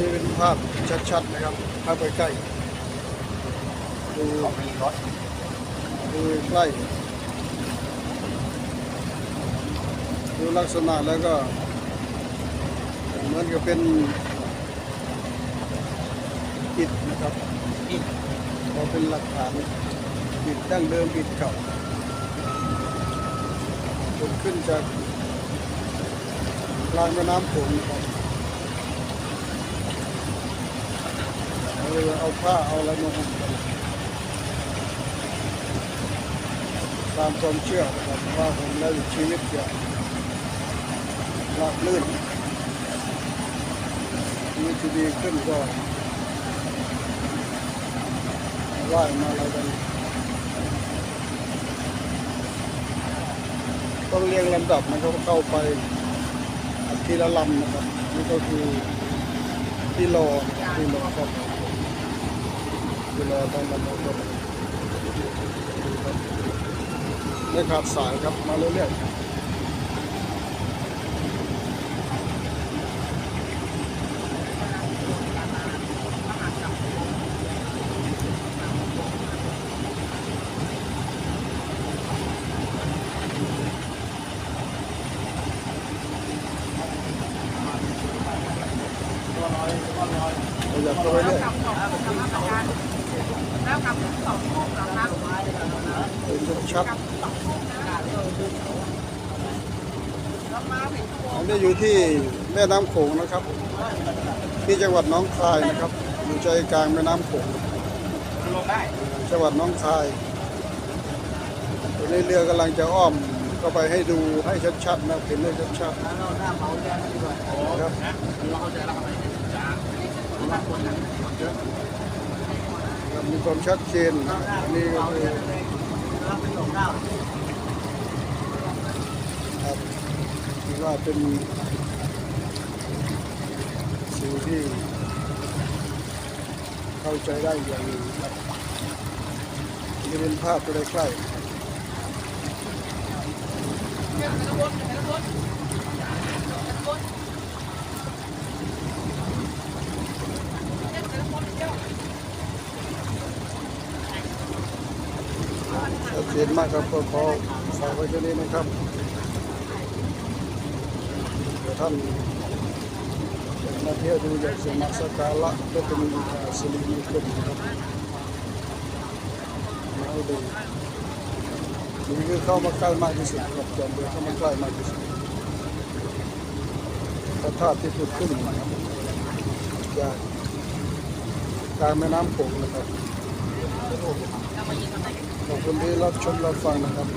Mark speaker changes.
Speaker 1: นี่เป็นภาพชัดๆนะครับภาพใกล้ๆดูดูใกล้ดูลักษณะแล้วก็เหมือนกับเป็นอิฐนะครับพอเป็นหลักฐานอิฐดั้งเดิมอิฐเก่าผลขึ้นจากกลางแม่น้ำโขงครับ เอาเลยเอาผ้าเอาอะไรมาห่มกันตามความเชื่อนะครับว่าผมแล้วชีวิตจะราบลื่นชีวิตจะดีขึ้นก็ไหวมาอะไรกันต้องเรียงลำดับนะครับเข้าไปทีละลำนะครับนี่ก็คือที่รอที่รอครับ ที่รอต้องลำดับครับไม่ขาดสายครับมาเรื่อยๆขยับเข้าไปเรื่อย
Speaker 2: แล้วกลับองทุ่มเหรอคะ
Speaker 1: เป็นชัด
Speaker 2: แล้วมาถึงชั่วโม
Speaker 1: ๆ
Speaker 2: ง
Speaker 1: อันนี้อยู่ที่แม่น้ำโขงนะครับ ที่จังหวัดน้องคายนะครับ อยู่ใจกลางแม่น้ำโขงจังหวัดน้องคายตอนนี้เรือกำลังจะอ้อมเข้าไปให้ดูให้ชัดๆนะเห็นได้ชัด
Speaker 3: แล้วหน้าเมาแย่ดีกว่า
Speaker 1: ๆนะครับ มีความชัดเจนนนี้ก็คือครับถือว่าเป็นสิ่งที่เข้าใจได้อย่างหนึ่งครับนี่เป็นภาพใกล้ๆ ชัดเจนมากครับก็ขอฝากไว้แค่นี้นะครับท่านมาเที่ยวดูอยากจะมาสักการะก็เป็นสิริมงคลครับมาดูนี่คือเข้ามาใกล้มากที่สุดครับจอมเดือเข้ามาใกล้มากที่สุดพระธาตุที่ผุดขึ้นนะครับจากกลางแม่น้ำโขงนะครับ คุณที่รับชมรับฟังนะครับ